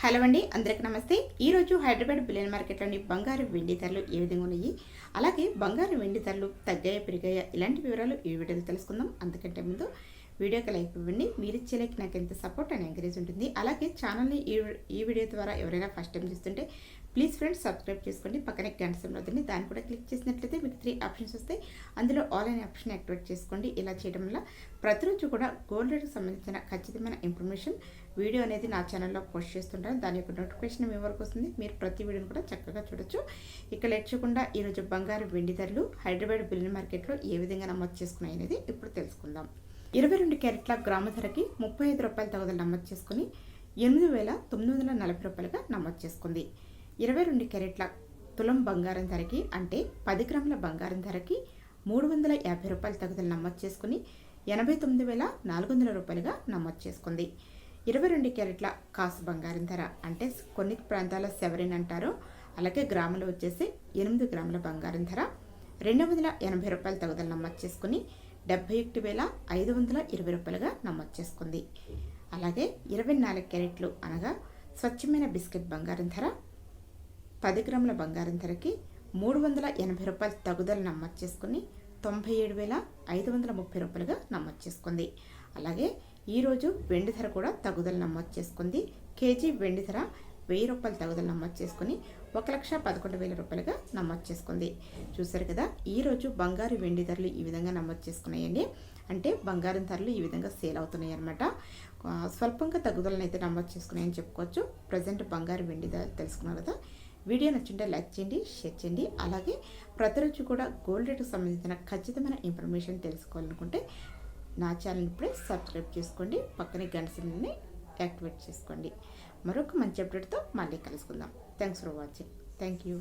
Hello అండి అందరికి నమస్తే. ఈరోజు హైదరాబాద్ బిలియన్ మార్కెట్లోని బంగారు వెండి ధరలు ఏ విధంగా ఉన్నాయి? అలాగే బంగారు వెండి ధరలు తగ్గాయా పెరిగాయా? ఇలాంటి వివరాలు ఈ వీడియోలో తెలుసుకుందాం. అందుకంటే ముందు వీడియోకి లైక్ ఇవ్వండి. మీరు ఇచ్చే లైక్ నాకు ఎంత సపోర్ట్ అండ్ ఎంకరేజ్ ఉంటుంది. అలాగే ఛానల్ని ఈ ఈ వీడియో ద్వారా ఎవరైనా ఫస్ట్ టైం చూస్తుంటే ప్లీజ్ ఫ్రెండ్స్ సబ్స్క్రైబ్ చేసుకోండి. పక్కనే గంట సింబల్ దాన్ని కూడా క్లిక్ చేసినట్లయితే మీకు త్రీ ఆప్షన్స్ వస్తాయి. అందులో ఆల్ అనే ఆప్షన్ యాక్టివేట్ చేసుకోండి. ఇలా చేయడం వల్ల ప్రతిరోజు కూడా గోల్డ్ రేట్కి సంబంధించిన ఖచ్చితమైన ఇన్ఫర్మేషన్ వీడియో అనేది నా ఛానల్లో పోస్ట్ చేస్తుంటాను. దాని యొక్క నోటిఫికేషన్ మీ వరకు వస్తుంది. మీరు ప్రతి వీడియోని కూడా చక్కగా చూడొచ్చు. ఇక లేచకుండా ఈరోజు బంగారు వెండి ధరలు హైదరాబాద్ బిల్లు మార్కెట్లో ఏ విధంగా నమోదు చేసుకున్నాయి అనేది ఇప్పుడు తెలుసుకుందాం. ఇరవై రెండు క్యారెట్ల గ్రామ ధరకి ముప్పై ఐదు రూపాయల తగుదల నమోదు చేసుకుని ఎనిమిది వేల తొమ్మిది వందల నలభై రూపాయలుగా నమోదు చేసుకుంది. ఇరవై రెండు క్యారెట్ల తులం బంగారం ధరకి అంటే పది గ్రాముల బంగారం ధరకి మూడు వందల యాభై రూపాయల తగుదల నమోదు చేసుకుని ఎనభై తొమ్మిది వేల నాలుగు వందల రూపాయలుగా నమోదు చేసుకుంది. ఇరవై రెండు క్యారెట్ల కాసు బంగారం ధర అంటే కొన్ని ప్రాంతాల సెవరిన్ అంటారు. అలాగే గ్రాములు వచ్చేసి ఎనిమిది గ్రాముల బంగారం ధర రెండు వందల ఎనభై రూపాయల తగుదల నమోదు చేసుకుని డెబ్బై ఒకటి వేల ఐదు వందల ఇరవై రూపాయలుగా నమోదు చేసుకుంది. అలాగే ఇరవై నాలుగు క్యారెట్లు అనగా స్వచ్ఛమైన బిస్కెట్ బంగారం ధర పది గ్రాముల బంగారం ధరకి మూడు వందల ఎనభై రూపాయల తగుదల నమోదు చేసుకుని తొంభై ఏడు వేల ఐదు వందల ముప్పై రూపాయలుగా నమోదు చేసుకుంది. అలాగే ఈరోజు వెండి ధర కూడా తగుదల నమోదు చేసుకుంది. కేజీ వెండి ధర వెయ్యి రూపాయల తగుదలు నమోదు చేసుకుని ఒక లక్ష పదకొండు వేల రూపాయలుగా నమోదు చేసుకుంది. చూసారు కదా ఈరోజు బంగారు వెండి ధరలు ఈ విధంగా నమోదు చేసుకున్నాయండి. అంటే బంగారం ధరలు ఈ విధంగా సేల్ అవుతున్నాయి అనమాట స్వల్పంగా తగ్గుదలను అయితే నమోదు చేసుకున్నాయని చెప్పుకోవచ్చు. ప్రజెంట్ బంగారు వెండి ధర తెలుసుకున్నారు కదా. వీడియో నచ్చుంటే లైక్ చేయండి షేర్ చేయండి. అలాగే ప్రతిరోజు కూడా గోల్డ్ రేట్కి సంబంధించిన ఖచ్చితమైన ఇన్ఫర్మేషన్ తెలుసుకోవాలనుకుంటే నా ఛానల్ ఇప్పుడే సబ్స్క్రైబ్ చేసుకోండి. పక్కనే గంట యాక్టివేట్ చేసుకోండి. మరొక మంచి అప్డేట్తో మళ్ళీ కలుసుకుందాం. Thanks for watching thank you